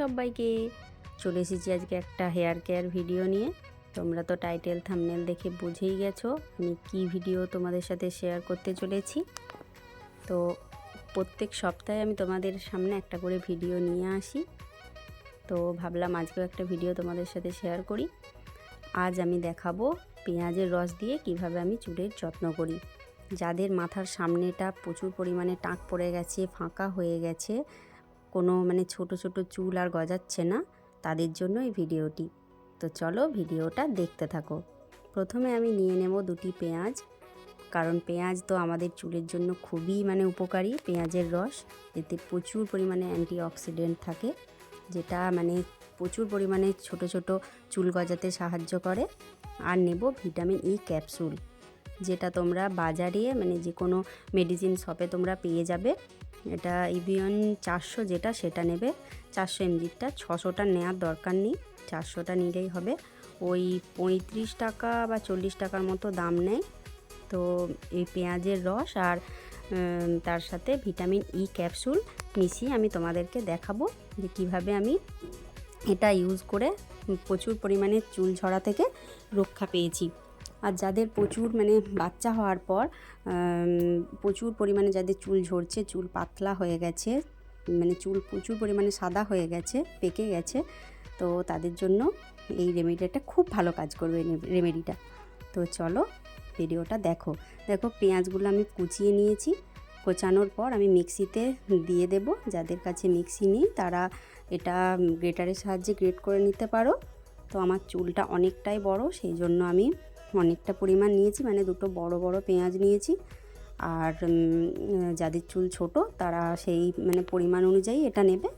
সবাইকে। চলে এসেছি আজকে একটা হেয়ার কেয়ার ভিডিও নিয়ে। তোমরা তো টাইটেল থামনেল দেখে বুঝেই গেছো আমি কি ভিডিও তোমাদের সাথে শেয়ার করতে চলেছি। তো প্রত্যেক সপ্তাহে আমি তোমাদের সামনে একটা করে ভিডিও নিয়ে আসি। তো ভাবলাম আজকেও একটা ভিডিও তোমাদের সাথে শেয়ার করি। আজ আমি দেখাবো পেঁয়াজের রস দিয়ে কীভাবে আমি চুলের যত্ন করি। যাদের মাথার সামনেটা প্রচুর পরিমাণে টাক পড়ে গেছে, ফাঁকা হয়ে গেছে কোনো মানে ছোট ছোট চুল আর গজাচ্ছে না, তাদের জন্য এই ভিডিওটি। তো চলো ভিডিওটা দেখতে থাকো। প্রথমে আমি নিয়ে নেব দুটি পেঁয়াজ, কারণ পেঁয়াজ তো আমাদের চুলের জন্য খুবই মানে উপকারী, পেঁয়াজের রস, এতে প্রচুর পরিমাণে অ্যান্টিঅক্সিডেন্ট থাকে, যেটা মানে প্রচুর পরিমাণে ছোট ছোট চুল গজাতে সাহায্য করে। আর নেব ভিটামিন ই ক্যাপসুল, যেটা তোমরা বাজারে মানে যে কোনো মেডিসিন শপে তোমরা পেয়ে যাবে। এটা ইভিয়ন চারশো যেটা সেটা নেবে। চারশো এমজিটা ছশোটা নেওয়ার দরকার নেই, চারশোটা নিলেই হবে। ওই পঁয়ত্রিশ টাকা বা চল্লিশ টাকার মতো দাম নেয়। তো এই পেঁয়াজের রস আর তার সাথে ভিটামিন ই ক্যাপসুল মিশিয়ে আমি তোমাদেরকে দেখাবো যে কীভাবে আমি এটা ইউজ করে প্রচুর পরিমাণে চুল ঝরা থেকে রক্ষা পেয়েছি। আর যাদের প্রচুর মানে বাচ্চা হওয়ার পর প্রচুর পরিমাণে যাদের চুল ঝরছে, চুল পাতলা হয়ে গেছে মানে চুল প্রচুর পরিমাণে সাদা হয়ে গেছে, পেকে গেছে, তো তাদের জন্য এই রেমেডিটা খুব ভালো কাজ করবে রেমেডিটা। তো চলো ভিডিওটা দেখো। দেখো পেঁয়াজগুলো আমি কুচিয়ে নিয়েছি। কোচানোর পর আমি মিক্সিতে দিয়ে দেব। যাদের কাছে মিক্সি নেই, তারা এটা গ্রেটারের সাহায্যে গ্রেট করে নিতে পারো। তো আমার চুলটা অনেকটাই বড়, সেই জন্য আমি অনেকটা পরিমাণ নিয়েছি মানে দুটো বড় বড় পেঁয়াজ নিয়েছি। আর যাদের চুল ছোট তারা সেই মানে পরিমাণ অনুযায়ী এটা নেবে।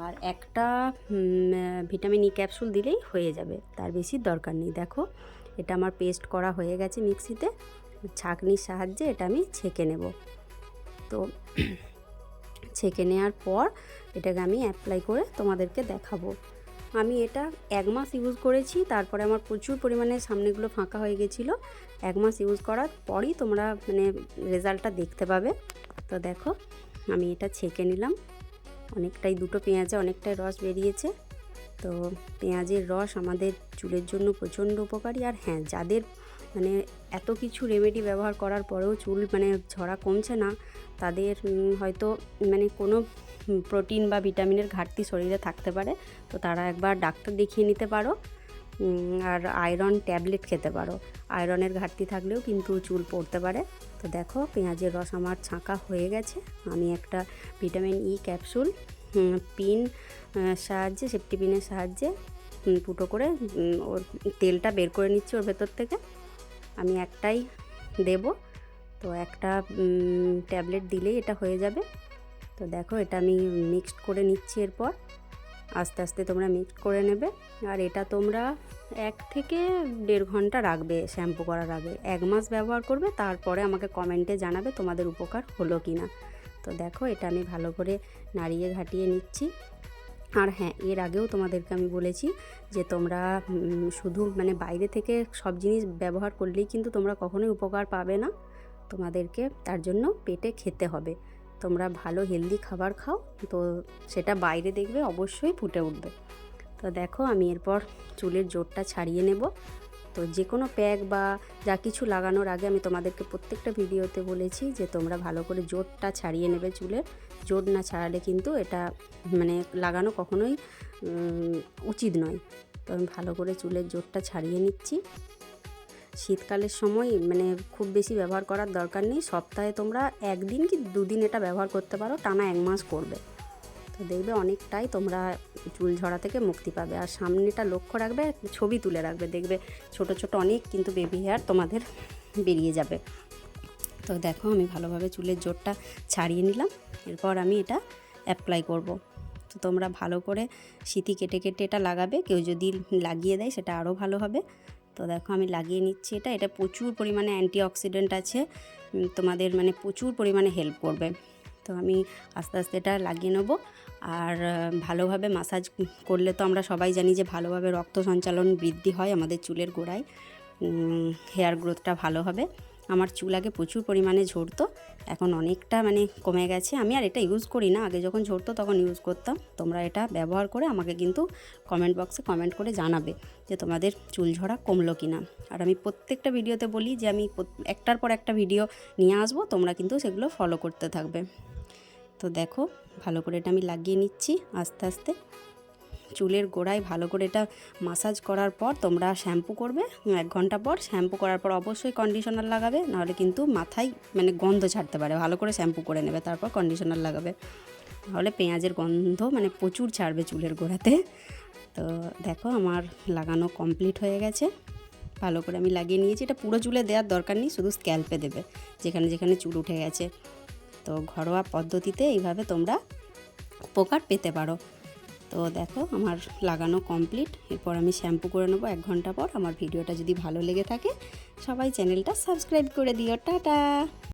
আর একটা ভিটামিন ই ক্যাপসুল দিলেই হয়ে যাবে, তার বেশি দরকার নেই। দেখো, এটা আমার পেস্ট করা হয়ে গেছে মিক্সিতে, ছাঁকনির সাহায্যে এটা আমি ছেঁকে নেব। তো, ছেঁকে নেওয়ার পর এটাকে আমি অ্যাপ্লাই করে তোমাদেরকে দেখাবো। আমি এটা এক মাস ইউজ করেছি, তারপরে আমার প্রচুর পরিমাণে সামনেগুলো ফাঁকা হয়ে গেছিল। এক মাস ইউজ করার পরই তোমরা মানে রেজাল্টটা দেখতে পাবে। তো দেখো, আমি এটা ছেঁকে নিলাম। অনেকটাই দুটো পেঁয়াজে অনেকটাই রস বেরিয়েছে। তো পেঁয়াজের রস আমাদের চুলের জন্য প্রচণ্ড উপকারী। আর হ্যাঁ যাদের মানে এত কিছু রেমেডি ব্যবহার করার পরেও চুল মানে ঝরা কমছে না, তাদের হয়তো মানে কোনো প্রোটিন বা ভিটামিনের ঘাটতি শরীরে থাকতে পারে। তো তারা একবার ডাক্তার দেখিয়ে নিতে পারো। আর আয়রন ট্যাবলেট খেতে পারো। আয়রনের ঘাটতি থাকলেও কিন্তু চুল পড়তে পারে। তো দেখো, পেঁয়াজের রস আমার ছাঁকা হয়ে গেছে। আমি একটা ভিটামিন ই ক্যাপসুল পিন সাহায্যে, সেফটি পিনের সাহায্যে ফুটো করে ওর তেলটা বের করে নিচ্ছি ওর ভেতর থেকে। আমি একটাই দেব। তো একটা ট্যাবলেট দিলেই এটা হয়ে যাবে। তো দেখো এটা আমি মিক্সড করে নিচ্ছি এরপর। আস্তে আস্তে তোমরা মিক্সড করে নেবে। আর এটা তোমরা এক থেকে দেড় ঘণ্টা রাখবে শ্যাম্পু করার আগে। এক মাস ব্যবহার করবে, তারপরে আমাকে কমেন্টে জানাবে তোমাদের উপকার হলো কি না তো দেখো এটা আমি ভালো করে নাড়িয়ে ঘাটিয়ে নিচ্ছি। আর হ্যাঁ এর আগেও তোমাদেরকে আমি বলেছি যে তোমরা শুধু মানে বাইরে থেকে সব জিনিস ব্যবহার করলেই কিন্তু তোমরা কখনোই উপকার পাবে না। তোমাদেরকে তার জন্য পেটে খেতে হবে। তোমরা ভালো হেলদি খাবার খাও, তো সেটা বাইরে দেখবে, অবশ্যই ফুটে উঠবে। তো দেখো, আমি এরপর চুলের জোরটা ছাড়িয়ে নেব। তো যে কোনো প্যাক বা যা কিছু লাগানোর আগে আমি তোমাদেরকে প্রত্যেকটা ভিডিওতে বলেছি যে তোমরা ভালো করে জোরটা ছাড়িয়ে নেবে চুলের। জোর না ছাড়ালে কিন্তু এটা মানে লাগানো কখনোই উচিত নয়। তো আমি ভালো করে চুলের জোরটা ছাড়িয়ে নিচ্ছি। শীতকালের সময় মানে খুব বেশি ব্যবহার করার দরকার নেই। সপ্তাহে তোমরা একদিন কি দুদিন এটা ব্যবহার করতে পারো, টানা এক মাস করবে। তো দেখবে অনেকটাই তোমরা চুল ঝরা থেকে মুক্তি পাবে। আর সামনেটা লক্ষ্য রাখবে, ছবি তুলে রাখবে। দেখবে ছোট ছোট অনেক কিন্তু বেবি হেয়ার তোমাদের বেরিয়ে যাবে। তো দেখো আমি ভালোভাবে চুলের জোরটা ছাড়িয়ে নিলাম। এরপর আমি এটা অ্যাপ্লাই করব। তো তোমরা ভালো করে সিঁথি কেটে কেটে এটা লাগাবে। কেউ যদি লাগিয়ে দেয় সেটা আরও ভালো হবে। তো দেখো আমি লাগিয়ে নিচ্ছি এটা। এটা প্রচুর পরিমাণে অ্যান্টিঅক্সিডেন্ট আছে। তোমাদের মানে প্রচুর পরিমাণে হেল্প করবে। তো আমি আস্তে আস্তে এটা লাগিয়ে নেব। আর ভালোভাবে মাসাজ করলে তো আমরা সবাই জানি যে ভালোভাবে রক্ত সঞ্চালন বৃদ্ধি হয় আমাদের চুলের গোড়ায়। হেয়ার গ্রোথটা ভালো হবে। আমার চুল আগে প্রচুর পরিমাণে ঝরতো, এখন অনেকটা মানে কমে গেছে। আমি আর এটা ইউজ করি না, আগে যখন ঝরতো তখন ইউজ করতাম। তোমরা এটা ব্যবহার করে আমাকে কিন্তু কমেন্ট বক্সে কমেন্ট করে জানাবে যে তোমাদের চুল ঝরা কমলো কি না আর আমি প্রত্যেকটা ভিডিওতে বলি যে আমি একটার পর একটা ভিডিও নিয়ে আসব, তোমরা কিন্তু সেগুলো ফলো করতে থাকবে। তো দেখো, ভালো করে এটা আমি লাগিয়ে নিচ্ছি আস্তে আস্তে। চুলের গোড়ায় ভালো করে এটা মাসাজ করার পর তোমরা শ্যাম্পু করবে। এক ঘণ্টা পর শ্যাম্পু করার পর অবশ্যই কন্ডিশনার লাগাবে, নাহলে কিন্তু মাথায় মানে গন্ধ ছাড়তে পারে। ভালো করে শ্যাম্পু করে নেবে, তারপর কন্ডিশনার লাগাবে। নাহলে পেঁয়াজের গন্ধ মানে প্রচুর ছাড়বে চুলের গোড়াতে। তো দেখো আমার লাগানো কমপ্লিট হয়ে গেছে। ভালো করে আমি লাগিয়ে নিয়েছি। এটা পুরো চুলে দেওয়ার দরকার নেই, শুধু স্ক্যাল্পে দেবে, যেখানে যেখানে চুল উঠে গেছে। তো ঘরোয়া পদ্ধতিতে এইভাবে তোমরা উপকার পেতে পারো। তো দেখো, আমার লাগানো কমপ্লিট এরপর আমি শ্যাম্পু করে নেব এক ঘণ্টা পর। আমার ভিডিওটা যদি ভালো লেগে থাকে, সবাই চ্যানেলটা সাবস্ক্রাইব করে দিও। টাটা!